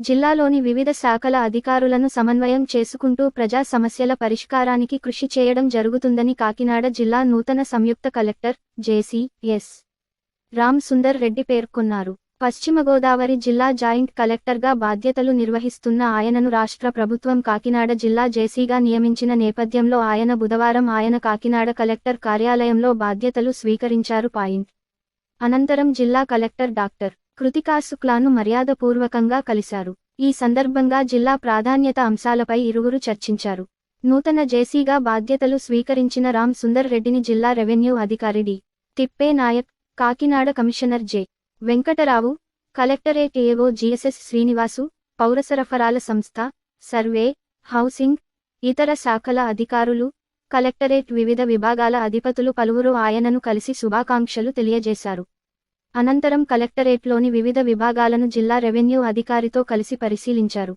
జిల్లాలోని వివిధ శాఖల అధికారులను సమన్వయం చేసుకుంటూ ప్రజా సమస్యల పరిష్కారానికి కృషి చేయడం జరుగుతుందని కాకినాడ జిల్లా నూతన సంయుక్త collector JC S Ram Sundar Reddy పేర్కొన్నారు. పశ్చిమ గోదావరి జిల్లా జాయింట్ కలెక్టర్గా బాధ్యతలు నిర్వహిస్తున్న ఆయనను రాష్ట్ర ప్రభుత్వం కాకినాడ జిల్లా జేసీగా నియమించిన నేపథ్యంలో ఆయన బుధవారం ఆయన కాకినాడ కలెక్టర్ కార్యాలయంలో బాధ్యతలు స్వీకరించారు. పాయింట్. అనంతరం జిల్లా కలెక్టర్ డాక్టర్ కృతికా శుక్లాను మర్యాదపూర్వకంగా కలిశారు. ఈ సందర్భంగా జిల్లా ప్రాధాన్యత అంశాలపై ఇరువురు చర్చించారు. నూతన జేసీగా బాధ్యతలు స్వీకరించిన రామ్ సుందర్ రెడ్డిని జిల్లా రెవెన్యూ అధికారి D. Thippe Nayak Kakinada commissioner J. Venkatarao collectorate AO GSS Srinivasu పౌర సరఫరాల సంస్థ సర్వే హౌసింగ్ ఇతర శాఖల అధికారులు కలెక్టరేట్ వివిధ విభాగాల అధిపతులు పలువురు ఆయనను కలిసి శుభాకాంక్షలు తెలియజేశారు. అనంతరం కలెక్టరేట్లోని వివిధ విభాగాలను జిల్లా రెవెన్యూ అధికారితో కలిసి పరిశీలించారు.